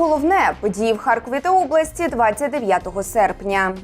головне події в Харкові та області 29 серпня.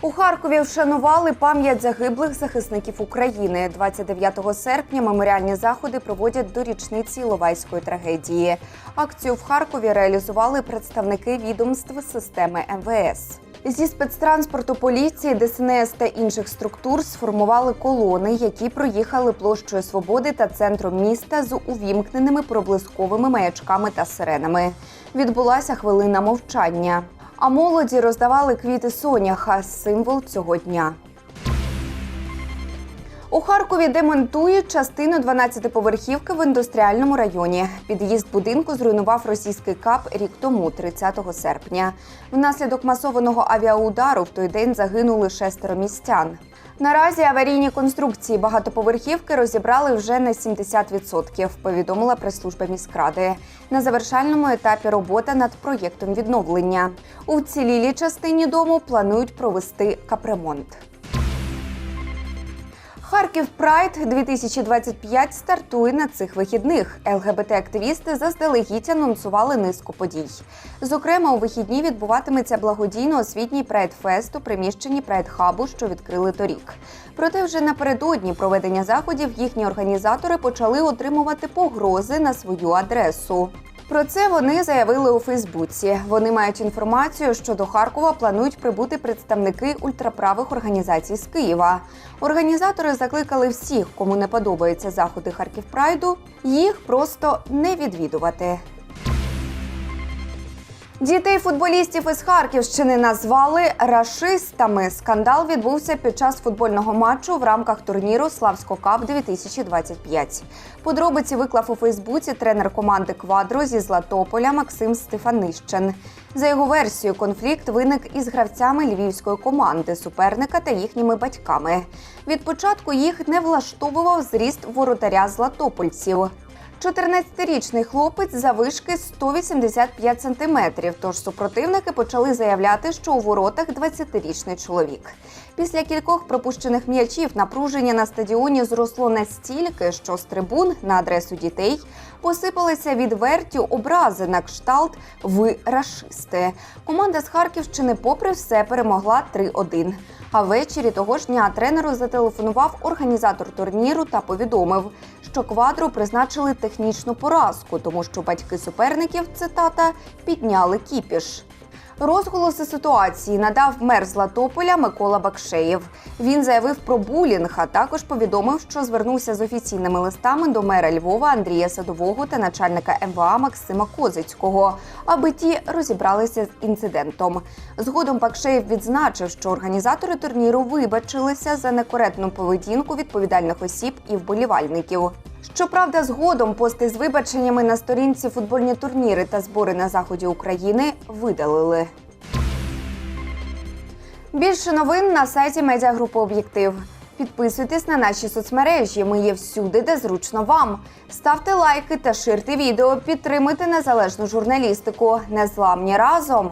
У Харкові вшанували пам'ять загиблих захисників України. 29 серпня меморіальні заходи проводять до річниці Ловайської трагедії. Акцію в Харкові реалізували представники відомств системи МВС. Зі спецтранспорту поліції, ДСНС та інших структур сформували колони, які проїхали площою Свободи та центром міста з увімкненими проблисковими маячками та сиренами. Відбулася хвилина мовчання. А молоді роздавали квіти соняха символ цього дня. У Харкові демонтують частину 12-поверхівки в індустріальному районі. Під'їзд будинку зруйнував російський кап рік тому, 30 серпня. Внаслідок масованого авіаудару в той день загинули шестеро містян. Наразі аварійні конструкції багатоповерхівки розібрали вже на 70%, повідомила прес-служба міськради. На завершальному етапі робота над проєктом відновлення. У вцілілій частині дому планують провести капремонт. Харків Прайд 2025 стартує на цих вихідних. ЛГБТ-активісти заздалегідь анонсували низку подій. Зокрема, у вихідні відбуватиметься благодійно-освітній прайд-фест у приміщенні прайд-хабу, що відкрили торік. Проте вже напередодні проведення заходів їхні організатори почали отримувати погрози на свою адресу. Про це вони заявили у Фейсбуці. Вони мають інформацію, що до Харкова планують прибути представники ультраправих організацій з Києва. Організатори закликали всіх, кому не подобаються заходи Харків Прайду, їх просто не відвідувати. Дітей футболістів із Харківщини назвали рашистами. Скандал відбувся під час футбольного матчу в рамках турніру Славсько Кап 2025. Подробиці виклав у Фейсбуці тренер команди Квадро зі Златополя Максим Стефанищен. За його версією, конфлікт виник із гравцями львівської команди, суперника та їхніми батьками. Від початку їх не влаштовував зріст воротаря златопольців. 14-річний хлопець завишки 185 сантиметрів. Тож супротивники почали заявляти, що у воротах 20-річний чоловік. Після кількох пропущених м'ячів напруження на стадіоні зросло настільки, що з трибун на адресу дітей посипалися відверті образи на кшталт Ви рашисти. Команда з Харківщини, попри все, перемогла 3-1. А ввечері того ж дня тренеру зателефонував організатор турніру та повідомив, що квадру призначили технічну поразку, тому що батьки суперників цитата підняли кіпіш. Розголоси ситуації надав мер Златополя Микола Бакшеєв. Він заявив про булінг, а також повідомив, що звернувся з офіційними листами до мера Львова Андрія Садового та начальника МВА Максима Козицького, аби ті розібралися з інцидентом. Згодом Бакшеєв відзначив, що організатори турніру вибачилися за некоректну поведінку відповідальних осіб і вболівальників. Щоправда, згодом пости з вибаченнями на сторінці футбольні турніри та збори на заході України видалили. Більше новин на сайті медіагрупи Об'єктив. Підписуйтесь на наші соцмережі. Ми є всюди, де зручно вам. Ставте лайки та ширте відео. Підтримуйте незалежну журналістику. Незламні разом.